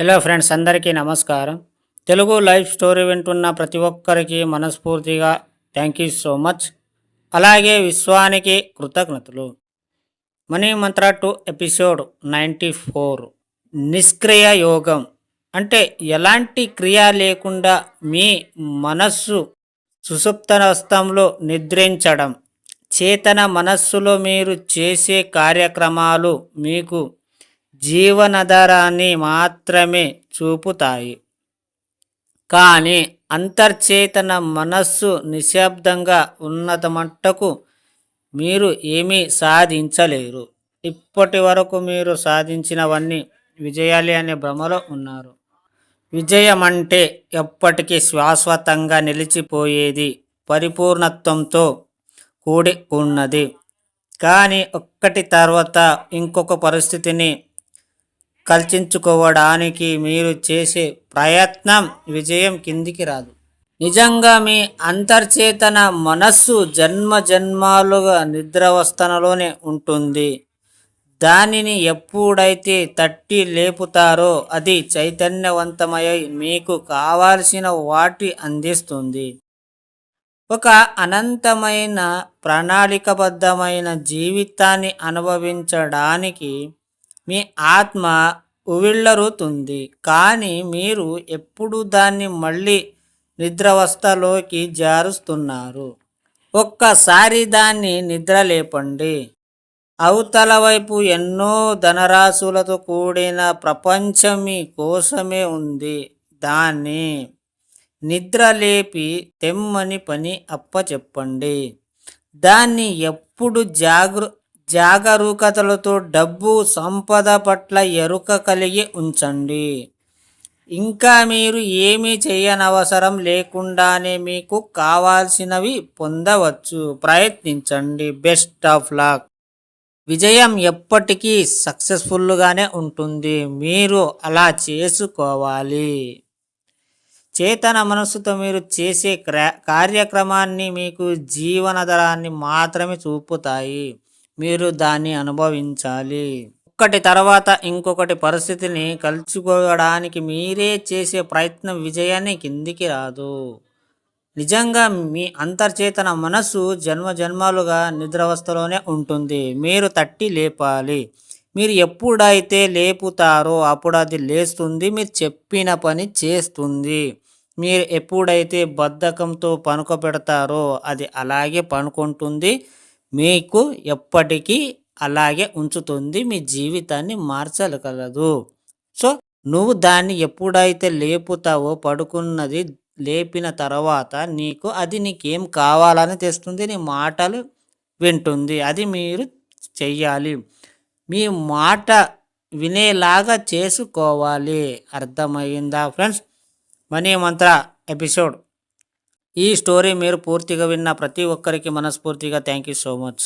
Hello friends అందరికీ నమస్కారం. Telugu life story వింటున్న ప్రతి ఒక్కరికి మనస్ఫూర్తిగా థ్యాంక్ యూ సో మచ్ అలాగే విశ్వానికి కృతజ్ఞతలు. మనీ మంత్ర టూ ఎపిసోడ్ నైంటీ ఫోర్. నిష్క్రియ యోగం. అంటే ఎలాంటి క్రియ లేకుండా మీ మనస్సు సుసుప్తనస్తంలో నిద్రించడం. చేతన మనస్సులో మీరు చేసే కార్యక్రమాలు మీకు జీవనధారాన్ని మాత్రమే చూపుతాయి. కానీ అంతర్చేతన మనస్సు నిశ్శబ్దంగా ఉన్నత మట్టకు మీరు ఏమీ సాధించలేరు. ఇప్పటి వరకు మీరు సాధించినవన్నీ విజయాలే అనే భ్రమలో ఉన్నారు. విజయం అంటే ఎప్పటికీ శాశ్వతంగా నిలిచిపోయేది పరిపూర్ణత్వంతో కూడి ఉన్నది. కానీ ఒక్కటి తర్వాత ఇంకొక పరిస్థితిని కల్చించుకోవడానికి మీరు చేసే ప్రయత్నం విజయం కిందికి రాదు. నిజంగా మీ అంతర్చేతన మనస్సు జన్మ జన్మాలుగా నిద్రావస్థనలోనే ఉంటుంది. దానిని ఎప్పుడైతే తట్టి లేపుతారో అది చైతన్యవంతమై మీకు కావాల్సిన వాటి అందిస్తుంది. ఒక అనంతమైన ప్రణాళికబద్ధమైన జీవితాన్ని అనుభవించడానికి మీ ఆత్మ ఉవిళ్ళరుతుంది. కానీ మీరు ఎప్పుడు దాన్ని మళ్ళీ నిద్రావస్థలోకి జారుస్తున్నారు. ఒక్కసారి దాన్ని నిద్రలేపండి. అవతల వైపు ఎన్నో ధనరాశులతో కూడిన ప్రపంచం మీ కోసమే ఉంది. దాన్ని నిద్రలేపి తెమ్మని పని అప్పచెప్పండి. దాన్ని ఎప్పుడు జాగృ జాగరూకతలతో డబ్బు సంపద పట్ల ఎరుక కలిగి ఉంచండి. ఇంకా మీరు ఏమీ చేయనవసరం లేకుండానే మీకు కావాల్సినవి పొందవచ్చు. ప్రయత్నించండి. Best of luck. విజయం ఎప్పటికీ సక్సెస్ఫుల్గానే ఉంటుంది. మీరు అలా చేసుకోవాలి. చేతన మనస్సుతో మీరు చేసే కార్యక్రమాన్ని మీకు జీవనధరాన్ని మాత్రమే చూపుతాయి. మీరు దాన్ని అనుభవించాలి. ఒక్కటి తర్వాత ఇంకొకటి పరిస్థితిని కలుచుకోవడానికి మీరే చేసే ప్రయత్నం విజయాన్ని కిందికి రాదు. నిజంగా మీ అంతర్చేతన మనస్సు జన్మ జన్మాలుగా నిద్రావస్థలోనే ఉంటుంది. మీరు తట్టి లేపాలి. మీరు ఎప్పుడైతే లేపుతారో అప్పుడు అది లేస్తుంది. మీరు చెప్పిన పని చేస్తుంది. మీరు ఎప్పుడైతే బద్ధకంతో పనుక పెడతారో అది అలాగే పనుకుంటుంది. మీకు ఎప్పటికీ అలాగే ఉంచుతుంది. మీ జీవితాన్ని మార్చగలదు. సో నువ్వు దాన్ని ఎప్పుడైతే లేపుతావో పడుకున్నది లేపిన తర్వాత నీకు అది నీకేం కావాలని తెస్తుంది. నీ మాటలు వింటుంది. అది మీరు చెయ్యాలి. మీ మాట వినేలాగా చేసుకోవాలి. అర్థమైందా ఫ్రెండ్స్? Money Mantra episode. ఈ స్టోరీ మీరు పూర్తిగా విన్న ప్రతి ఒక్కరికి మనస్ఫూర్తిగా థ్యాంక్ యూ సో మచ్